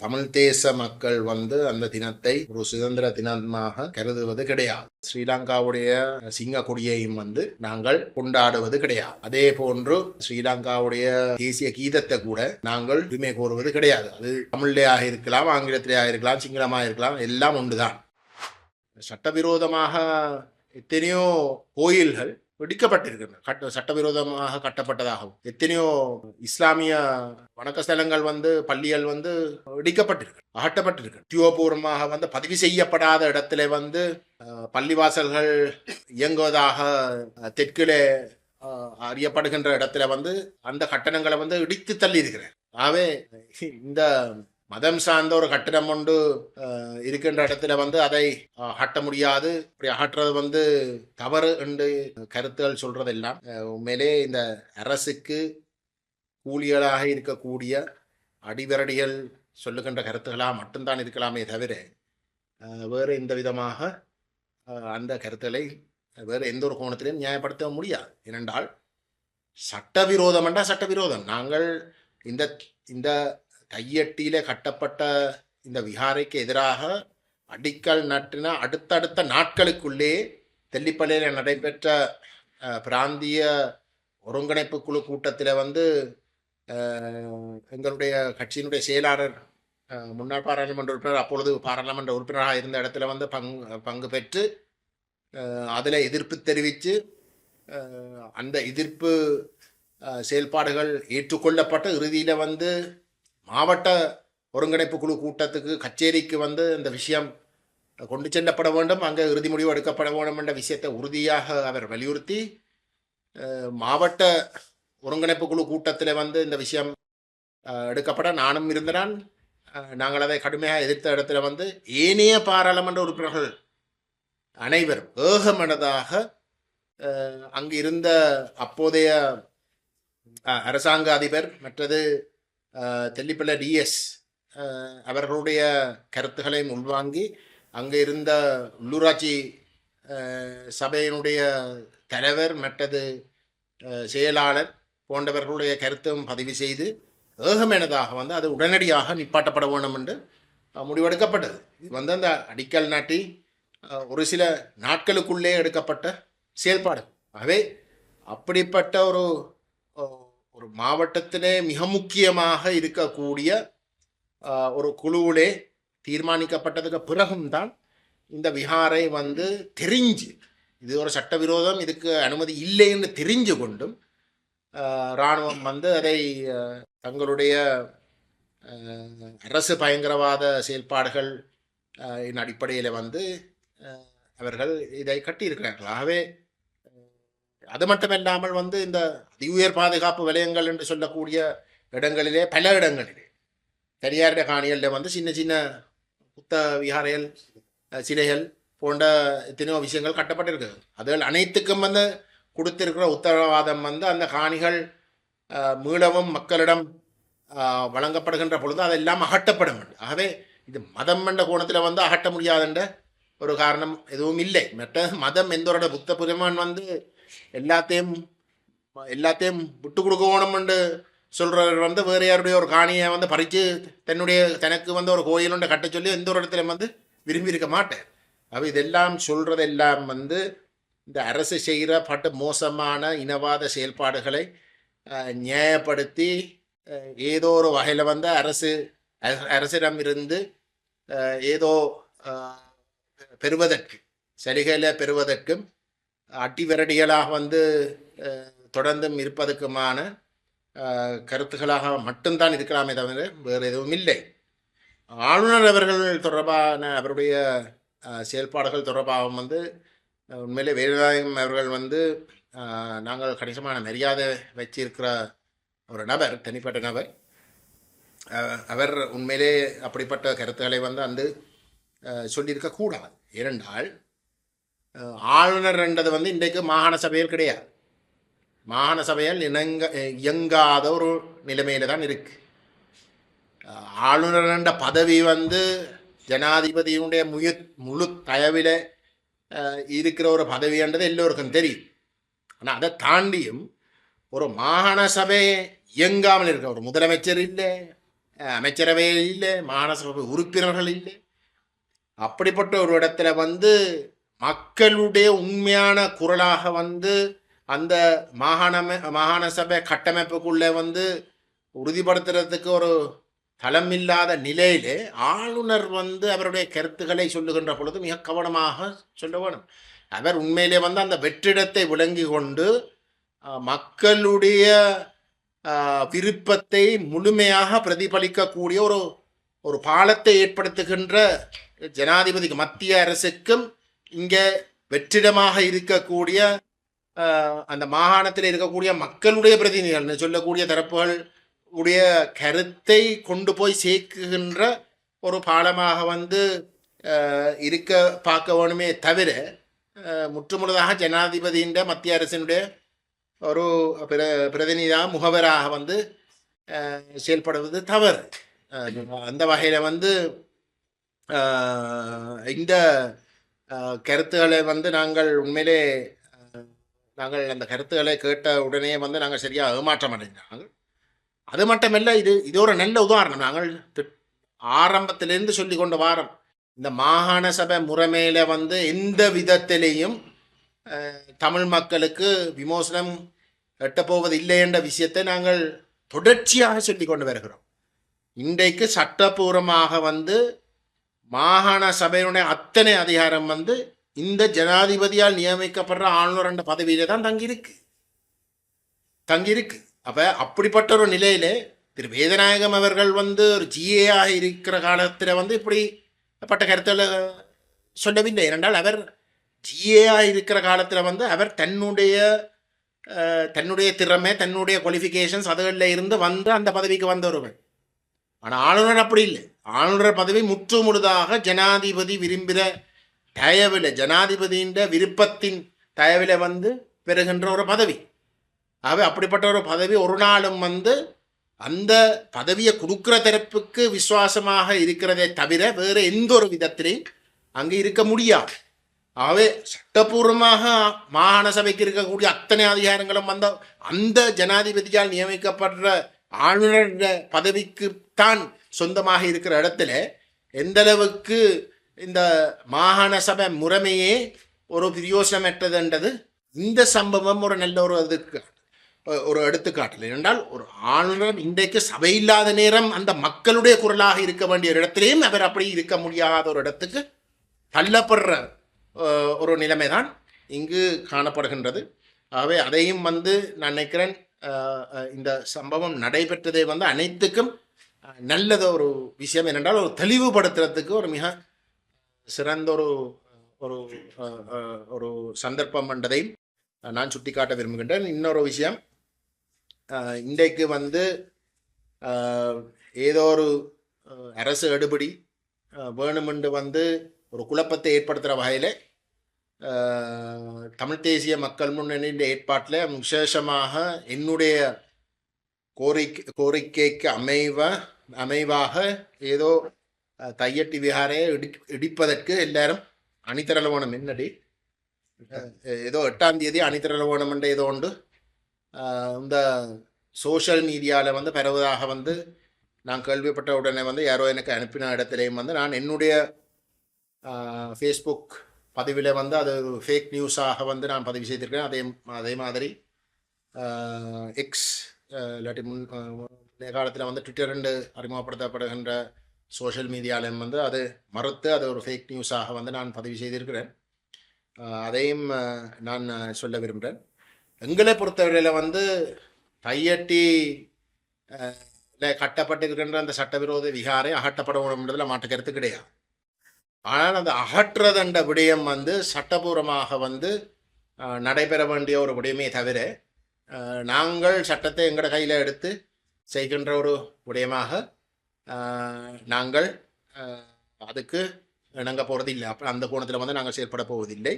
தமிழ் தேச மக்கள் வந்து அந்த தினத்தை ஒரு சுதந்திர தினமாக கருதுவது கிடையாது. ஸ்ரீலங்காவுடைய சிங்க கொடியையும் வந்து நாங்கள் கொண்டாடுவது கிடையாது. அதே போன்று ஸ்ரீலங்காவுடைய தேசிய கீதத்தை கூட நாங்கள் உரிமை கோருவது கிடையாது. அது தமிழ்லேயாக இருக்கலாம் ஆங்கிலத்திலேயாக இருக்கலாம் சிங்களமாக இருக்கலாம் எல்லாம் ஒன்றுதான். சட்டவிரோதமாக எத்தனையோ கோயில்கள் வெடிக்கப்பட்டிருக்கின்றன கட்ட சட்டவிரோதமாக கட்டப்பட்டதாகவும். எத்தனையோ இஸ்லாமிய வணக்க ஸ்தலங்கள் வந்து பள்ளிகள் வந்து இடிக்கப்பட்டிருக்கு அகட்டப்பட்டிருக்கு தியோபூர்வமாக வந்து பதிவு செய்யப்படாத இடத்துல வந்து பள்ளிவாசல்கள் இயங்குவதாக தெற்கிலே அறியப்படுகின்ற இடத்துல வந்து அந்த கட்டணங்களை வந்து இடித்து தள்ளி இருக்கிறேன் ஆகவே இந்த மதம் சார்ந்த ஒரு கட்டிடம் ஒன்று இருக்கின்ற இடத்துல வந்து அதை அகட்ட முடியாது. இப்படி அகற்றுறது வந்து தவறு என்று கருத்துகள் சொல்றதெல்லாம். உண்மையிலே இந்த அரசுக்கு கூலிகளாக இருக்கக்கூடிய அடிவரடிகள் சொல்லுகின்ற கருத்துக்களாக மட்டும்தான் இருக்கலாமே தவிர வேறு எந்த விதமாக அந்த கருத்துக்களை வேறு எந்த ஒரு கோணத்திலையும் நியாயப்படுத்த முடியாது. ஏனென்றால் சட்டவிரோதம் என்றால் சட்டவிரோதம். நாங்கள் இந்த இந்த கையெட்டியிலே கட்டப்பட்ட இந்த விஹாரைக்கு எதிராக அடிக்கல் நட்டின அடுத்தடுத்த நாட்களுக்குள்ளே தெல்லிப்பள்ளியில் நடைபெற்ற பிராந்திய ஒருங்கிணைப்பு குழு கூட்டத்தில் வந்து எங்களுடைய கட்சியினுடைய செயலாளர் முன்னாள் பாராளுமன்ற உறுப்பினர் அப்பொழுது பாராளுமன்ற உறுப்பினராக இருந்த இடத்துல வந்து பங்கு பங்கு பெற்று அதில் எதிர்ப்பு தெரிவித்து அந்த எதிர்ப்பு செயல்பாடுகள் ஏற்றுக்கொள்ளப்பட்ட இறுதியில் வந்து மாவட்ட ஒருங்கிணைப்பு குழு கூட்டத்துக்கு கச்சேரிக்கு வந்து இந்த விஷயம் கொண்டு செல்லப்பட வேண்டும் அங்கே இறுதி முடிவு எடுக்கப்பட வேண்டும் என்ற விஷயத்தை உறுதியாக அவர் வலியுறுத்தி மாவட்ட ஒருங்கிணைப்பு குழு கூட்டத்தில் வந்து இந்த விஷயம் எடுக்கப்பட நானும் இருந்தனால் நாங்கள் அதை கடுமையாக எதிர்த்த இடத்துல வந்து ஏனைய பாராளுமன்ற உறுப்பினர்கள் அனைவரும் ஏகமனதாக அங்கு இருந்த அப்போதைய அரசாங்க அதிபர் மற்றது தெல்லிப்பள்ள டிஎஸ் அவர்களுடைய கருத்துக்களையும் உள்வாங்கி அங்கே இருந்த உள்ளூராட்சி சபையினுடைய தலைவர் மற்றது செயலாளர் போன்றவர்களுடைய கருத்தும் பதிவு செய்து ஏகமேனதாக வந்து அது உடனடியாக நிப்பாட்டப்பட வேண்டும் என்று முடிவெடுக்கப்பட்டது. இது வந்து அந்த அடிக்கல் நாட்டி ஒரு சில நாட்களுக்குள்ளே எடுக்கப்பட்ட செயல்பாடு. ஆகவே அப்படிப்பட்ட ஒரு ஒரு மாவட்டத்திலே மிக முக்கியமாக இருக்கக்கூடிய ஒரு குழுவிலே தீர்மானிக்கப்பட்டதுக்கு பிறகும் தான் இந்த விஹாரை வந்து தெரிஞ்சு இது ஒரு சட்டவிரோதம் இதுக்கு அனுமதி இல்லை என்று தெரிஞ்சு கொண்டும் இராணுவம் வந்து அதை தங்களுடைய அரசு பயங்கரவாத செயல்பாடுகள் அடிப்படையில் வந்து அவர்கள் இதை கட்டியிருக்கிறார்கள். ஆகவே அது மட்டுமல்லாமல் வந்து இந்த அதி உயர் பாதுகாப்பு வலயங்கள் என்று சொல்லக்கூடிய இடங்களிலே பல இடங்களிலே தனியாருடைய காணிகளில் வந்து சின்ன சின்ன புத்த விகாரைகள் சிலைகள் போன்ற எத்தனையோ விஷயங்கள் கட்டப்பட்டிருக்கு அதுகள் அனைத்துக்கும் வந்து கொடுத்திருக்கிற உத்தரவாதம் வந்து அந்த காணிகள் மீளவும் மக்களிடம் வழங்கப்படுகின்ற பொழுது அதெல்லாம் அகட்டப்படும் ஆகவே இது மதம் என்ற கோணத்தில் வந்து அகட்ட முடியாதுன்ற ஒரு காரணம் எதுவும் இல்லை. மற்ற மதம் எந்தோரோட புத்த புரிமான் வந்து எல்லாத்தையும் எல்லாத்தையும் விட்டு கொடுக்கணும்னு சொல்கிறவர் வந்து வேறு யாருடைய ஒரு காணியை வந்து பறித்து தன்னுடைய தனக்கு வந்து ஒரு கோயில் ஒன்றை கட்ட சொல்லி எந்த ஒரு இடத்துல வந்து விரும்பி இருக்க மாட்டேன் அப்போ இதெல்லாம் சொல்கிறதெல்லாம் வந்து இந்த அரசு செய்கிற பட்டு மோசமான இனவாத செயல்பாடுகளை நியாயப்படுத்தி ஏதோ ஒரு வகையில் வந்து அரசு அரசிடம் இருந்து ஏதோ பெறுவதற்கு சலுகையில் பெறுவதற்கும் அட்டிவிரடிகளாக வந்து தொடர்ந்தும் இருப்பதுக்குமான கருத்துக்களாக மட்டும்தான் இருக்கலாமே தவிர வேறு எதுவும் இல்லை. ஆளுநர் அவர்கள் தொடர்பான அவருடைய செயல்பாடுகள் தொடர்பாகவும் வந்து உண்மையிலே வேலுநாயகம் அவர்கள் வந்து நாங்கள் கணிசமான மரியாதை வச்சிருக்கிற ஒரு நபர் தனிப்பட்ட நபர். அவர் உண்மையிலே அப்படிப்பட்ட கருத்துக்களை வந்து அந்த சொல்லியிருக்கக்கூடாது. ஏனென்றால் ஆளுநர்ன்றது ஆளுநர் வந்து இன்றைக்கு மாகாண சபையில் கிடையாது. மாகாண சபையில் இணங்க இயங்காத ஒரு நிலைமையில தான் இருக்குது ஆளுநர் என்ற பதவி வந்து ஜனாதிபதியினுடைய முய முழு தயவில் இருக்கிற ஒரு பதவின்றது எல்லோருக்கும் தெரியும். ஆனால் அதை தாண்டியும் ஒரு மாகாண சபை இயங்காமல் இருக்க ஒரு முதலமைச்சர் இல்லை அமைச்சரவை இல்லை மாநசபை உறுப்பினர்கள் இல்லை அப்படிப்பட்ட ஒரு இடத்துல வந்து மக்களுடைய உண்மையான குரலாக வந்து அந்த மாகாண மாகாண சபை கட்டமைப்புக்குள்ளே வந்து உறுதிப்படுத்துறதுக்கு ஒரு தளமில்லாத நிலையிலே ஆளுநர் வந்து அவருடைய கருத்துக்களை சொல்லுகின்ற பொழுது மிக கவனமாக சொல்ல வேணும் அவர் உண்மையிலே வந்து அந்த வெற்றிடத்தை விளங்கி கொண்டு மக்களுடைய விருப்பத்தை முழுமையாக பிரதிபலிக்கக்கூடிய ஒரு ஒரு பாலத்தை ஏற்படுத்துகின்ற ஜனாதிபதிக்கு மத்திய அரசுக்கும் இங்கே வெற்றிடமாக இருக்கக்கூடிய அந்த மாகாணத்தில் இருக்கக்கூடிய மக்களுடைய பிரதிநிதிகள் சொல்லக்கூடிய தரப்புகள் உடைய கருத்தை கொண்டு போய் சேர்க்குகின்ற ஒரு பாலமாக வந்து இருக்க பார்க்க வேணுமே தவிர முற்றுமுழுதாக ஜனாதிபதியின் மத்திய அரசினுடைய ஒரு பிர பிரதிநிதியாக முகவராக வந்து செயல்படுவது தவறு. அந்த வகையில் வந்து இந்த கருத்துக்களை வந்து நாங்கள் உண்மையிலே நாங்கள் அந்த கருத்துக்களை கேட்ட உடனே வந்து நாங்கள் சரியாக ஏமாற்றம் அடைஞ்சாங்க அது மட்டுமல்ல இது இது ஒரு நல்ல உதாரணம். நாங்கள் ஆரம்பத்திலேருந்து ஆரம்பத்திலிருந்து சொல்லி கொண்டு வாரம் இந்த மாகாண சபை முறைமையில் வந்து எந்த விதத்திலேயும் தமிழ் மக்களுக்கு விமோசனம் எட்டப்போவது இல்லை என்ற விஷயத்தை நாங்கள் தொடர்ச்சியாக சொல்லி கொண்டு வருகிறோம். இன்றைக்கு சட்டபூர்வமாக வந்து மாகாண சபையினுடைய அத்தனை அதிகாரம் வந்து இந்த ஜனாதிபதியால் நியமிக்கப்படுற ஆளுநர் என்ற பதவியில தான் தங்கியிருக்கு. தங்கியிருக்கு. அப்ப அப்படிப்பட்ட ஒரு நிலையில திரு வேதநாயகம் அவர்கள் வந்து ஒரு ஜிஏயாக இருக்கிற காலத்தில் வந்து இப்படி பட்ட கருத்தில் சொல்லவில்லை. ஏனென்றால் அவர் ஜிஏயாக இருக்கிற காலத்தில் வந்து அவர் தன்னுடைய தன்னுடைய திறமை தன்னுடைய குவாலிஃபிகேஷன்ஸ் அதுகளில் இருந்து வந்து அந்த பதவிக்கு வந்தவர்கள் ஆனால் ஆளுநர் அப்படி இல்லை. ஆளுநர் பதவி முற்று முழுதாக ஜனாதிபதி விரும்புகிற தயவில் ஜனாதிபதியின் விருப்பத்தின் தயவில் வந்து பெறுகின்ற ஒரு பதவி. ஆகவே அப்படிப்பட்ட ஒரு பதவி ஒரு நாளும் வந்து அந்த பதவியை கொடுக்குற தரப்புக்கு விசுவாசமாக இருக்கிறதே தவிர வேறு எந்த ஒரு விதத்திலையும் அங்கே இருக்க முடியாது. ஆகவே சட்டபூர்வமாக மாகாண சபைக்கு இருக்கக்கூடிய அத்தனை அதிகாரங்களும் வந்த அந்த ஜனாதிபதியால் நியமிக்கப்படுற ஆளுநர் பதவிக்கு தான் சொந்தமாக இருக்கிற இடத்துல எந்த அளவுக்கு இந்த மாகாண சபை முறைமையே ஒரு பிரயோசனமற்றதுன்றது இந்த சம்பவம் ஒரு நல்ல ஒரு அதுக்கு ஒரு எடுத்துக்காட்டல். என்றால் ஒரு ஆளுநர் இன்றைக்கு சபை இல்லாத நேரம் அந்த மக்களுடைய குரலாக இருக்க வேண்டிய ஒரு இடத்திலேயும் அவர் அப்படி இருக்க முடியாத ஒரு இடத்துக்கு தள்ளப்படுற ஒரு நிலைமை தான் இங்கு காணப்படுகின்றது. ஆகவே அதையும் வந்து நான் நினைக்கிறேன் இந்த சம்பவம் நடைபெற்றதை வந்து அனைத்துக்கும் நல்லத ஒரு விஷயம் என்னென்றால் ஒரு தெளிவுபடுத்துறதுக்கு ஒரு மிக சிறந்த ஒரு ஒரு ஒரு சந்தர்ப்பம் என்றதையும் நான் சுட்டிக்காட்ட விரும்புகின்றேன். இன்னொரு விஷயம் இன்றைக்கு வந்து ஏதோ ஒரு அரசு எடுபடி வேணுமென்று வந்து ஒரு குழப்பத்தை ஏற்படுத்துகிற வகையில் தமிழ் தேசிய மக்கள் முன்னணியின் ஏற்பாட்டில் விசேஷமாக என்னுடைய கோரிக்கை கோரிக்கைக்கு அமைவ அமைவாக ஏதோ தையட்டி விகாரையை இடி இடிப்பதற்கு எல்லாரும் அணிதிரள என்னடி? ஏதோ எட்டாம் தேதி அணிதிரள என்ற ஏதோ உண்டு. இந்த சோஷியல் மீடியாவில் வந்து பரவதாக வந்து நான் கேள்விப்பட்ட உடனே வந்து யாரோ எனக்கு அனுப்பின இடத்துலையும் வந்து நான் என்னுடைய ஃபேஸ்புக் பதிவில் வந்து அது ஃபேக் நியூஸாக வந்து நான் பதிவு செய்திருக்கிறேன். அதே அதே மாதிரி எக்ஸ் இல்லாட்டி முன் காலத்தில் வந்து ட்விட்டர் என்று அறிமுகப்படுத்தப்படுகின்ற சோஷியல் மீடியாலையும் வந்து அது மறுத்து அது ஒரு ஃபேக் நியூஸாக வந்து நான் பதிவு செய்திருக்கிறேன். அதையும் நான் சொல்ல விரும்புகிறேன். எங்களை பொறுத்தவரையில் வந்து கையட்டி கட்டப்பட்டிருக்கின்ற அந்த சட்டவிரோத விகாரை அகற்றப்பட வேண்டும்ன்றதுல மாற்று கருத்து கிடையாது. ஆனால் அந்த அகற்றுறதென்ற விடயம் வந்து சட்டபூர்வமாக வந்து நடைபெற வேண்டிய ஒரு விடயமே தவிர நாங்கள் சட்டத்தை எங்களோட கையில் எடுத்து செய்கின்ற ஒரு விடயமாக நாங்கள் அதுக்கு இணங்க போகிறது இல்லை அப்போ அந்த கோணத்தில் வந்து நாங்கள் செயல்பட போவதில்லை.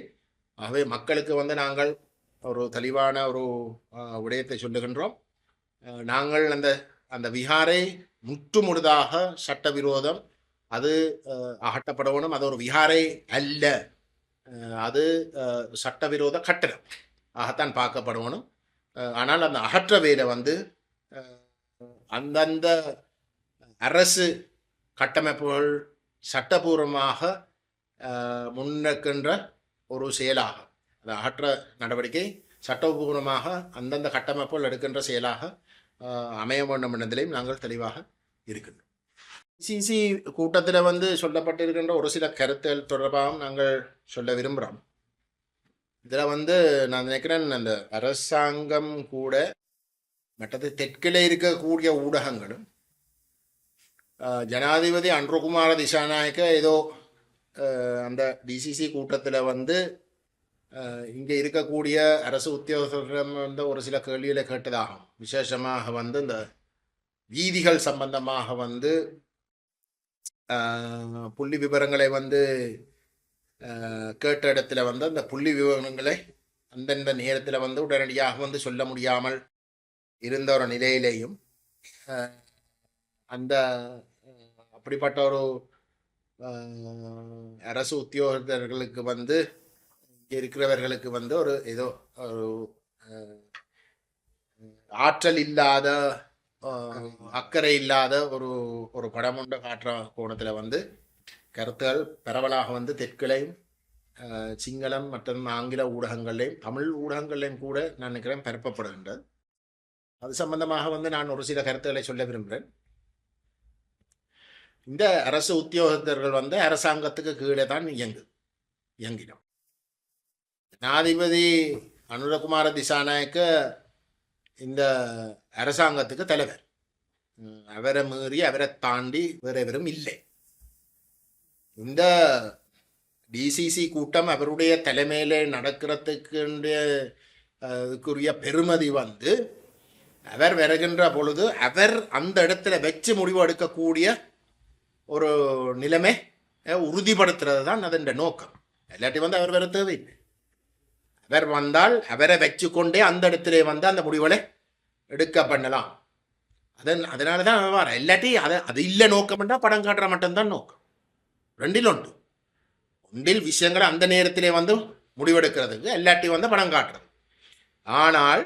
ஆகவே மக்களுக்கு வந்து நாங்கள் ஒரு தெளிவான ஒரு விடயத்தை சொல்லுகின்றோம். நாங்கள் அந்த அந்த விகாரை முற்றுமுழுதாக சட்டவிரோதம் அது அஹ், அகற்றப்படணும் அது ஒரு விகாரை அல்ல அது சட்டவிரோத கட்டணம் ஆகத்தான் பார்க்கப்படணும் ஆனால் அந்த அகற்ற வேலை வந்து அந்தந்த அரசு கட்டமைப்புகள் சட்டபூர்வமாக முன்னெடுக்கின்ற ஒரு செயலாகும் அந்த அகற்ற நடவடிக்கை சட்டபூர்வமாக அந்தந்த கட்டமைப்புகள் எடுக்கின்ற செயலாக அமைய வேண்டும் என்பதிலையும் நாங்கள் தெளிவாக இருக்கின்றோம் சிசி கூட்டத்தில் வந்து சொல்லப்பட்டிருக்கின்ற ஒரு சில கருத்துகள் தொடர்பாகவும் நாங்கள் சொல்ல விரும்புகிறோம் இதில் வந்து நான் நினைக்கிறேன் அந்த அரசாங்கம் கூட மற்றது தெற்கில் இருக்கக்கூடிய ஊடகங்களும் ஜனாதிபதி அன்ருகுமார திசாநாயக்க ஏதோ அந்த டிசிசி கூட்டத்தில் வந்து இங்கே இருக்கக்கூடிய அரசு உத்தியோகத்திடம் வந்து ஒரு சில கேள்விகளை கேட்டதாகும் விசேஷமாக வந்து இந்த வீதிகள் சம்பந்தமாக வந்து புள்ளி விவரங்களை வந்து கேட்ட இடத்துல வந்து அந்த புள்ளி விவரங்களை அந்தந்த நேரத்தில் வந்து உடனடியாக வந்து சொல்ல முடியாமல் இருந்த ஒரு நிலையிலேயும் அந்த அப்படிப்பட்ட ஒரு அரசு உத்தியோகத்தர்களுக்கு வந்து இங்கே இருக்கிறவர்களுக்கு வந்து ஒரு ஏதோ ஒரு ஆற்றல் இல்லாத அக்கறை இல்லாத ஒரு ஒரு படமுண்ட காற்ற காட்டுற கோணத்தில் வந்து கருத்துகள் பரவலாக வந்து தெற்கிலையும் சிங்களம் மற்றும் ஆங்கில ஊடகங்கள்லையும் தமிழ் ஊடகங்கள்லையும் கூட நான் நினைக்கிறேன் பரப்பப்படுகின்றது. அது சம்பந்தமாக வந்து நான் ஒரு சில கருத்துக்களை சொல்ல விரும்புகிறேன். இந்த அரசு உத்தியோகத்தர்கள் வந்து அரசாங்கத்துக்கு கீழே தான் இயங்கு இயங்கினோம். ஜனாதிபதி அனுரகுமார திசாநாயக்க இந்த அரசாங்கத்துக்கு தலைவர். அவரை மீறி அவரை தாண்டி வேற எவரும் இல்லை. இந்த டிசிசி கூட்டம் அவருடைய தலைமையில் நடக்கிறதுக்குரிய பெருமதி வந்து அவர் வருகின்ற பொழுது அவர் அந்த இடத்துல வச்சு முடிவு எடுக்கக்கூடிய ஒரு நிலைமை உறுதிப்படுத்துறது தான் அதன் நோக்கம். இல்லாட்டி வந்து அவர் வர தேவையில்லை. அவர் வந்தால் அவரை வச்சுக்கொண்டே அந்த இடத்திலே வந்து அந்த முடிவுகளை எடுக்க பண்ணலாம். அதன் அதனால தான் வர இல்லாட்டி அதை அது இல்லை நோக்கம்னா படம் காட்டுற மட்டும்தான் நோக்கம். ரெண்டில் ஒன்று. ஒன்றில் விஷயங்களை அந்த நேரத்திலே வந்து முடிவெடுக்கிறதுக்கு இல்லாட்டி வந்து படம் காட்டுறது. ஆனால்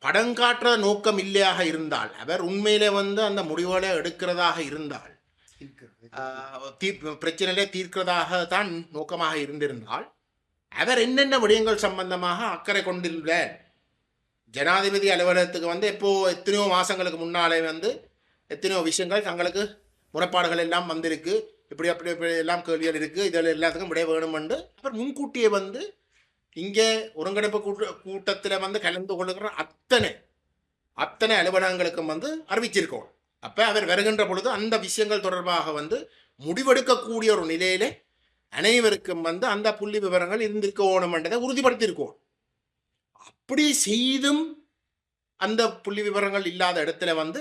படம் காட்டுற நோக்கம் இல்லையாக இருந்தால் அவர் உண்மையிலே வந்து அந்த முடிவுகளை எடுக்கிறதாக இருந்தால் தீ- பிரச்சனையிலே தீர்க்கிறதாக தான் நோக்கமாக இருந்திருந்தால் அவர் என்னென்ன விடயங்கள் சம்பந்தமாக அக்கறை கொண்டிருந்தார்? ஜனாதிபதி அலுவலகத்துக்கு வந்து எப்போ எத்தனையோ மாதங்களுக்கு முன்னாலே வந்து எத்தனையோ விஷயங்கள் தங்களுக்கு முறைப்பாடுகள் எல்லாம் வந்திருக்கு. இப்படி அப்படி இப்படி எல்லாம் கேள்விகள் இருக்குது இதில் எல்லாத்துக்கும் விடை வேணுமென்று அவர் முன்கூட்டியே வந்து இங்கே ஒருங்கிணைப்பு கூட்ட கூட்டத்தில் வந்து கலந்து கொள்ளுகிற அத்தனை அத்தனை அலுவலகங்களுக்கும் வந்து அறிவிச்சிருக்கோம். அப்போ அவர் வருகின்ற பொழுது அந்த விஷயங்கள் தொடர்பாக வந்து முடிவெடுக்கக்கூடிய ஒரு நிலையிலே அனைவருக்கும் வந்து அந்த புள்ளி விவரங்கள் இருந்திருக்கணும்ன்றதை உறுதிப்படுத்தியிருக்கோம். அப்படி செய்தும் அந்த புள்ளி விவரங்கள் இல்லாத இடத்துல வந்து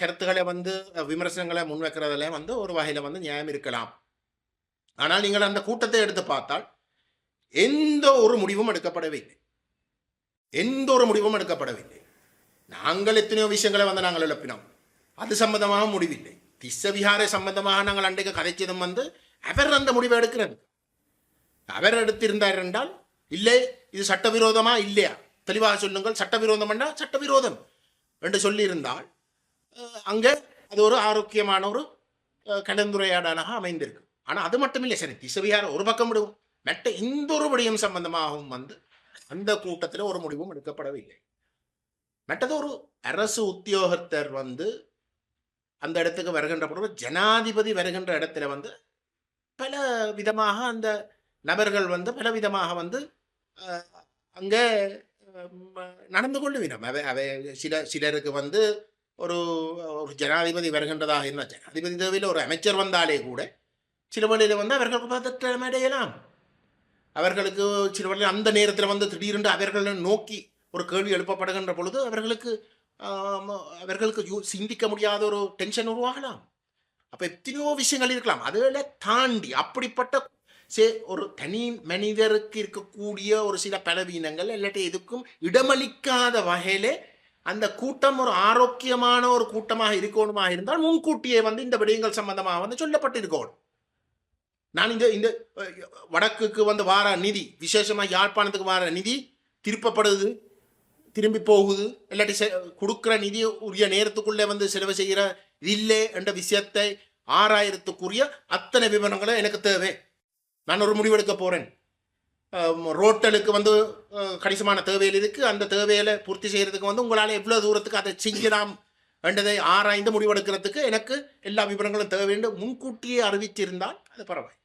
கருத்துக்களை வந்து விமர்சனங்களை முன்வைக்கிறதுல வந்து ஒரு வகையில் வந்து நியாயம் இருக்கலாம். ஆனால் நீங்கள் அந்த கூட்டத்தை எடுத்து பார்த்தால் எந்த ஒரு முடிவும் எடுக்கப்படவில்லை. எந்த ஒரு முடிவும் எடுக்கப்படவில்லை. நாங்கள் எத்தனையோ விஷயங்களை வந்து நாங்கள் எழுப்பினோம். அது சம்பந்தமாக முடிவில்லை. திஸ்ஸவிஹாரை சம்பந்தமாக நாங்கள் அன்றைக்கு கதைச்சதும் வந்து அவர் அந்த முடிவை எடுக்கிறது அவர் எடுத்திருந்தார் என்றால் இல்லை இது சட்டவிரோதமா? இல்லையா? தெளிவாக சொல்லுங்கள் சட்டவிரோதம் என்றால் சட்டவிரோதம் என்று சொல்லியிருந்தால் அங்கே அது ஒரு ஆரோக்கியமான ஒரு கலந்துரையாடலாக அமைந்திருக்கு. ஆனால் அது மட்டும் இல்லை சரி திசவியார ஒரு பக்கம் விடுவோம். மற்ற இந்த ஒரு விடயம் சம்பந்தமாகவும் வந்து அந்த கூட்டத்தில் ஒரு முடிவும் எடுக்கப்படவில்லை. மற்றது ஒரு அரசு உத்தியோகத்தர் வந்து அந்த இடத்துக்கு வருகின்ற பொழுது ஜனாதிபதி வருகின்ற இடத்துல வந்து பல விதமாக அந்த நபர்கள் வந்து பல விதமாக வந்து அங்கே நடந்து நடந்து கொள்ளுவினம். அவை அவை சில சிலருக்கு வந்து ஒரு ஒரு ஜனாதிபதி வருகின்றதாக இருந்தால் ஜனாதிபதி தேவையில் ஒரு அமைச்சர் வந்தாலே கூட சில வழியில் வந்து அவர்களுக்கு பதற்றம் அடையலாம் அவர்களுக்கு சில வழியில் அந்த நேரத்தில் வந்து திடீரென்று அவர்களை நோக்கி ஒரு கேள்வி எழுப்பப்படுகின்ற பொழுது அவர்களுக்கு அவர்களுக்கு யூ- சிந்திக்க முடியாத ஒரு டென்ஷன் உருவாகலாம். அப்ப எத்தனையோ விஷயங்கள் இருக்கலாம் அதில் தாண்டி அப்படிப்பட்ட சே ஒரு தனி மனிதருக்கு இருக்கக்கூடிய ஒரு சில பலவீனங்கள் இல்லாட்டி எதுக்கும் இடமளிக்காத வகையிலே அந்த கூட்டம் ஒரு ஆரோக்கியமான ஒரு கூட்டமாக இருக்கணுமா இருந்தால் முன்கூட்டியே வந்து இந்த விடயங்கள் சம்பந்தமாக வந்து சொல்லப்பட்டிருக்கோம் நான் இந்த இந்த வடக்குக்கு வந்து வார நிதி விசேஷமாக யாழ்ப்பாணத்துக்கு வார நிதி திருப்பப்படுது திரும்பி போகுது இல்லாட்டி செ- நிதி உரிய நேரத்துக்குள்ளே வந்து செலவு செய்கிற இல்லை என்ற விஷயத்தை ஆறாயிரத்துக்குரிய அத்தனை விவரங்களை எனக்கு தேவை. நான் ஒரு முடிவெடுக்க போகிறேன் ரோட்டலுக்கு வந்து கணிசமான தேவையில் இருக்குது அந்த தேவையில பூர்த்தி செய்கிறதுக்கு வந்து உங்களால் எவ்வளோ தூரத்துக்கு அதை செய்யலாம் என்றதை ஆராய்ந்து முடிவெடுக்கிறதுக்கு எனக்கு எல்லா விவரங்களும் தேவை என்று முன்கூட்டியே அறிவிச்சிருந்தால் அது பரவாயில்லை.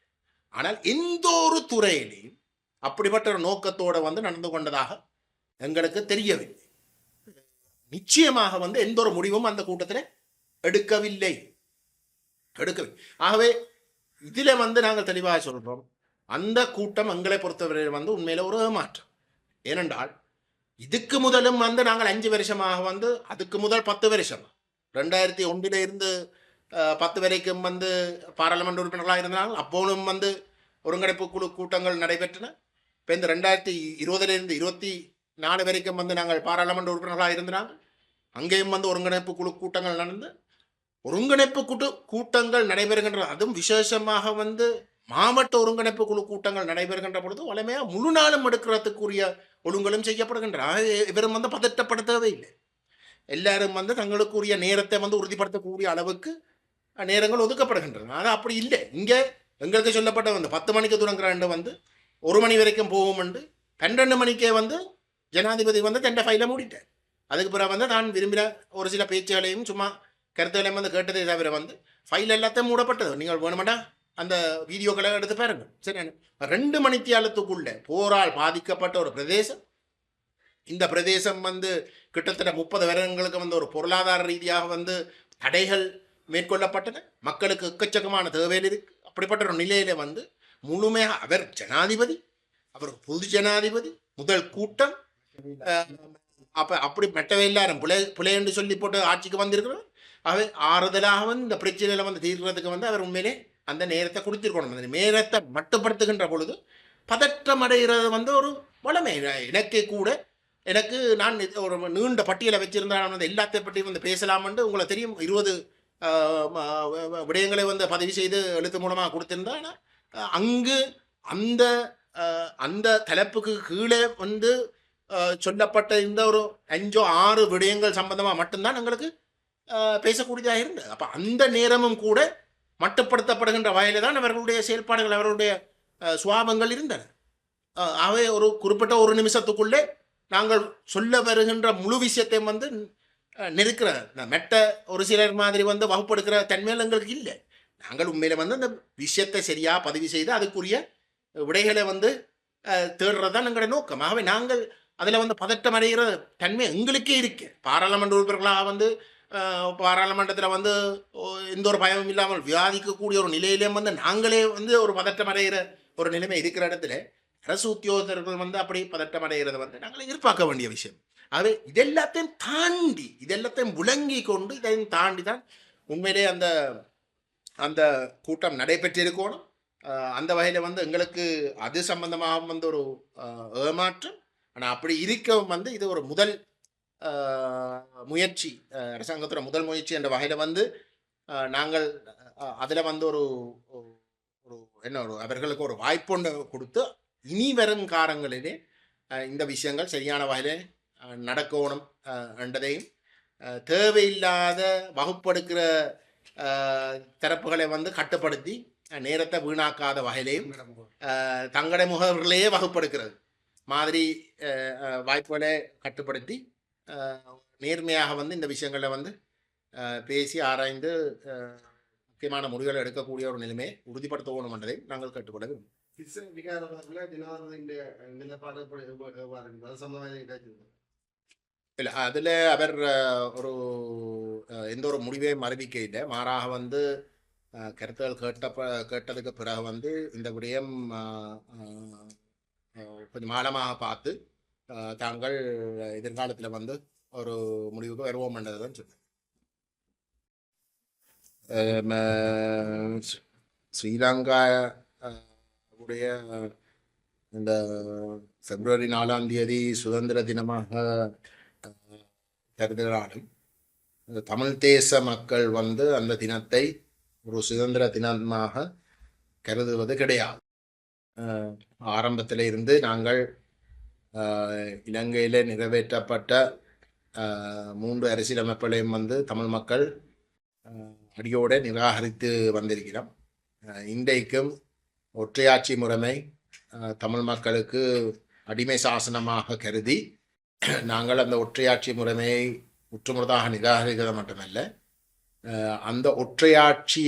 ஆனால் எந்த ஒரு துறையிலையும் அப்படிப்பட்ட ஒரு நோக்கத்தோடு வந்து நடந்து கொண்டதாக எங்களுக்கு தெரியவில்லை. நிச்சயமாக வந்து எந்த ஒரு முடிவும் அந்த கூட்டத்தில் எடுக்கவில்லை. எடுக்கவில்லை ஆகவே இதில் வந்து நாங்கள் தெளிவாக சொல்கிறோம் அந்த கூட்டம் எங்களை பொறுத்தவரை வந்து உண்மையில் ஒரு ஏமாற்றம். ஏனென்றால் இதுக்கு முதலும் வந்து நாங்கள் அஞ்சு வருஷமாக வந்து அதுக்கு முதல் பத்து வருஷம். ரெண்டாயிரத்தி ஒன்றில் இருந்து பத்து வரைக்கும் வந்து பாராளுமன்ற உறுப்பினர்களாக இருந்தாங்க அப்போதும் வந்து ஒருங்கிணைப்பு குழு கூட்டங்கள் நடைபெற்றன. இப்போ இந்த ரெண்டாயிரத்தி இருபதுலேருந்து இருபத்தி நாலு வரைக்கும் வந்து நாங்கள் பாராளுமன்ற உறுப்பினர்களாக இருந்தாங்க அங்கேயும் வந்து ஒருங்கிணைப்பு குழு கூட்டங்கள் நடந்து ஒருங்கிணைப்பு கூட்டு கூட்டங்கள் நடைபெறுகின்ற அதுவும் விசேஷமாக வந்து மாவட்ட ஒருங்கிணைப்பு குழு கூட்டங்கள் நடைபெறுகின்ற பொழுது வளமையாக முழு நாளும் எடுக்கிறதுக்குரிய ஒழுங்கலும் செய்யப்படுகின்ற இவரும் வந்து பதட்டப்படுத்தவே இல்லை. எல்லாரும் வந்து தங்களுக்குரிய நேரத்தை வந்து உறுதிப்படுத்தக்கூடிய அளவுக்கு நேரங்கள் ஒதுக்கப்படுகின்றன. அது அப்படி இல்லை. இங்கே எங்களுக்கு சொல்லப்பட்ட வந்து பத்து மணிக்கு தொடங்குறாண்டு வந்து ஒரு மணி வரைக்கும் போகும் உண்டு பன்னெண்டு மணிக்கே வந்து ஜனாதிபதி வந்து தண்டை ஃபைலை மூடிட்டார். அதுக்கு பிறகு வந்து நான் விரும்பின ஒரு சில பேச்சுகளையும் சும்மா கருத்துகளையும் வந்து கேட்டதே தவிர வந்து ஃபைல் எல்லாத்தையும் மூடப்பட்டது. நீங்கள் வேணுமாட்டா அந்த வீடியோக்களை எடுத்து பாருங்கள் சரி ரெண்டு மணித்தியாலத்துக்குள்ளே போரால் பாதிக்கப்பட்ட ஒரு பிரதேசம் இந்த பிரதேசம் வந்து கிட்டத்தட்ட முப்பது வருடங்களுக்கு வந்து ஒரு பொருளாதார ரீதியாக வந்து தடைகள் மேற்கொள்ளப்பட்டன. மக்களுக்கு எக்கச்சக்கமான தேவையில் இருக்கு. அப்படிப்பட்ட ஒரு நிலையில வந்து முழுமையாக அவர் ஜனாதிபதி அவர் பொது ஜனாதிபதி முதல் கூட்டம் அப்போ அப்படி மெட்டவே எல்லாரும் பிழை பிழை என்று சொல்லி போட்டு ஆட்சிக்கு வந்திருக்கிறோம் அவை ஆறுதலாக வந்து இந்த பிரச்சனையில் வந்து தீர்க்கிறதுக்கு வந்து அவர் உண்மையிலே அந்த நேரத்தை கொடுத்துருக்கணும். அந்த நேரத்தை மட்டுப்படுத்துகின்ற பொழுது பதற்றம் அடைகிறது வந்து ஒரு வளமை. எனக்கு கூட எனக்கு நான் ஒரு நீண்ட பட்டியலை வச்சிருந்தேன் வந்து எல்லாத்தை பற்றியும் வந்து பேசலாம்னு உங்களை தெரியும். இருபது விடயங்களை வந்து பதிவு செய்து எழுத்து மூலமாக கொடுத்திருந்தேன் ஆனால் அங்கு அந்த அந்த தலைப்புக்கு கீழே வந்து சொல்லப்பட்ட இந்த ஒரு அஞ்சோ ஆறு விடயங்கள் சம்பந்தமாக மட்டும்தான் எங்களுக்கு பேசக்கூடியதாக இருந்தது. அப்போ அந்த நேரமும் கூட மட்டுப்படுத்தப்படுகின்ற வகையில் தான் அவர்களுடைய செயல்பாடுகள் அவர்களுடைய சுவாபங்கள் இருந்தன. அவை ஆகவே ஒரு குறிப்பிட்ட ஒரு நிமிஷத்துக்குள்ளே நாங்கள் சொல்ல வருகின்ற முழு விஷயத்தையும் வந்து நெருக்கிற இந்த மெட்ட ஒரு சிலர் மாதிரி வந்து வகுப்படுக்கிற தன்மையில் எங்களுக்கு இல்லை. நாங்கள் உண்மையில் வந்து அந்த விஷயத்தை சரியாக பதிவு செய்து அதுக்குரிய விடைகளை வந்து தேடுறது தான் எங்களுடைய நோக்கம். ஆகவே நாங்கள் அதில் வந்து பதட்டம் அடைகிற தன்மை எங்களுக்கே இருக்கு. பாராளுமன்ற உறுப்பினர்களாக வந்து பாராளுமன்றத்தில் வந்து எந்த ஒரு பயமும் இல்லாமல் விவாதிக்கக்கூடிய ஒரு நிலையிலேயும் வந்து நாங்களே வந்து ஒரு பதட்டம் அடைகிற ஒரு நிலைமை இருக்கிற இடத்துல அரசு உத்தியோகத்தர்கள் வந்து அப்படி பதட்டம் அடைகிறத வந்து நாங்கள் எதிர்பார்க்க வேண்டிய விஷயம். அது இதெல்லாத்தையும் தாண்டி இதெல்லாத்தையும் விளங்கி கொண்டு இதையும் தாண்டி தான் உண்மையிலே அந்த அந்த கூட்டம் நடைபெற்றிருக்கணும். அந்த வகையில் வந்து எங்களுக்கு அது சம்பந்தமாகவும் வந்து ஒரு ஏமாற்றம் ஆனால் அப்படி இருக்கவும் வந்து இது ஒரு முதல் முயற்சி அரசாங்கத்தோட முதல் முயற்சி என்ற வகையில் வந்து நாங்கள் அதில் வந்து ஒரு ஒரு- என்ன ஒரு அவர்களுக்கு ஒரு வாய்ப்பொண்டு கொடுத்து இனி வரும் காலங்களிலே இந்த விஷயங்கள் சரியான வகையில் நடக்கணும் என்றதையும் தேவையில்லாத வகுப்படுக்கிற தரப்புகளை வந்து கட்டுப்படுத்தி நேரத்தை வீணாக்காத வகையிலையும் ஆஹ், தங்களுடைய முகவர்களையே வகுப்படுக்கிறது. மாதிரி வாய்ப்புகளை கட்டுப்படுத்தி நேர்மையாக வந்து இந்த விஷயங்களை வந்து பேசி ஆராய்ந்து முக்கியமான முடிவுகள் எடுக்கக்கூடிய ஒரு நிலைமையை உறுதிப்படுத்தணும் என்றதை நாங்கள் கேட்டுக்கொள்ள விரும்புகிறோம். கிறிஸ்தவ விகாரத்துல நிலைப்பாடு ஏதாச்சும் இல்லை அதில் அவர் ஒரு எந்த ஒரு முடிவையும் அறிவிக்க இல்லை. மாறாக வந்து கருத்துகள் கேட்டப்ப கேட்டதுக்கு பிறகு வந்து இந்த விடயம் கொஞ்சம் ஆழமாக பார்த்து தாங்கள் எதிர்காலத்தில் வந்து ஒரு முடிவுக்கு வருவோம் என்றதுதான் சொன்னேன். அஹ், ஸ்ரீலங்கா அஹ், உடைய இந்த பிப்ரவரி நாலாம் தேதி சுதந்திர தினமாக அஹ், கருதுகிறாலும் தமிழ் தேச மக்கள் வந்து அந்த தினத்தை ஒரு சுதந்திர தினமாக கருதுவது கிடையாது. ஆரம்பத்தில் இருந்து நாங்கள் இலங்கையில் நிறைவேற்றப்பட்ட மூன்று அரசியலமைப்புகளையும் வந்து தமிழ் மக்கள் அடியோடு நிராகரித்து வந்திருக்கிறோம். இன்றைக்கும் ஒற்றையாட்சி முறைமை தமிழ் மக்களுக்கு அடிமை சாசனமாக கருதி நாங்கள் அந்த ஒற்றையாட்சி முறைமையை முற்றுமுழுதாக நிராகரிக்கிறது மட்டுமல்ல அந்த ஒற்றையாட்சி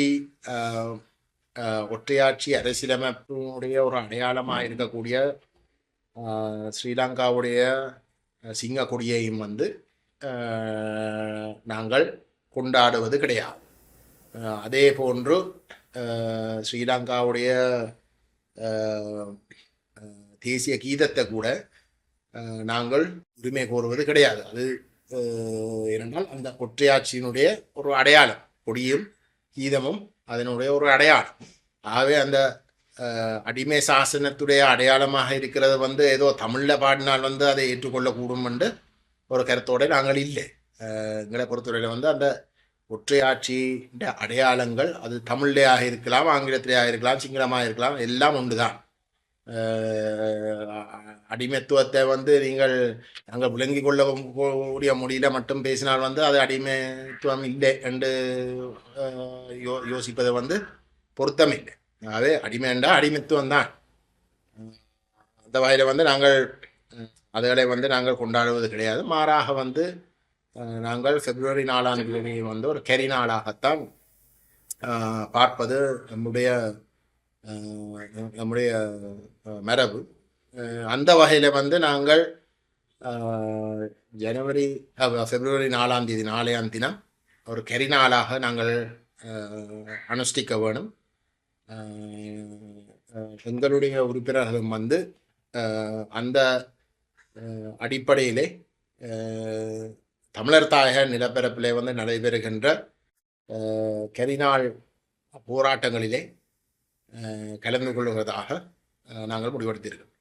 ஒற்றையாட்சி அரசியலமைப்பினுடைய ஒரு அடையாளமாக இருக்கக்கூடிய ஸ்ரீலங்காவுடைய சிங்க கொடியையும் வந்து நாங்கள் கொண்டாடுவது கிடையாது. அதே போன்று ஸ்ரீலங்காவுடைய தேசிய கீதத்தை கூட நாங்கள் உரிமை கோருவது கிடையாது. அது என்றால் ஏனென்றால் அந்த ஒற்றையாட்சியினுடைய ஒரு அடையாளம். கொடியும் கீதமும் அதனுடைய ஒரு அடையாளம். ஆகவே அந்த அடிமை சாசனத்துடைய அடையாளமாக இருக்கிறது வந்து ஏதோ தமிழில் பாடினால் வந்து அதை ஏற்றுக்கொள்ளக்கூடும் என்று ஒரு கருத்தோடு நாங்கள் இல்லை. எங்களை பொறுத்தவரையில் வந்து அந்த ஒற்றையாட்சியின் அடையாளங்கள் அது தமிழ்லேயாக இருக்கலாம் ஆங்கிலத்திலேயாக இருக்கலாம் சிங்களமாக இருக்கலாம் எல்லாம் ஒன்று தான் அடிமைத்துவத்தை வந்து நீங்கள் நாங்கள் விளங்கி கொள்ள கூடிய மட்டும் பேசினால் வந்து அது அடிமைத்துவம் இல்லை என்று யோ யோசிப்பது வந்து பொருத்தமில்லை. அதே அடிமைண்டா அடிமைத்துவம் தான். அந்த வகையில் வந்து நாங்கள் அதுகளை வந்து நாங்கள் கொண்டாடுவது கிடையாது. மாறாக வந்து நாங்கள் பிப்ரவரி நாலாம் தேதி வந்து ஒரு கெரி நாளாகத்தான் பார்ப்பது நம்முடைய நம்முடைய மரபு. அந்த வகையில் வந்து நாங்கள் ஜனவரி பிப்ரவரி நாலாம் தேதி நாளையாம் தினம் ஒரு கெரி நாளாக நாங்கள் அனுஷ்டிக்க வேணும். எங்களுடைய உறுப்பினர்களும் வந்து அந்த அடிப்படையிலே தமிழர் தாயக நிலப்பரப்பிலே வந்து நடைபெறுகின்ற கரிநாள் போராட்டங்களிலே கலந்து கொள்வதாக நாங்கள் முடிவெடுத்திருக்கிறோம்.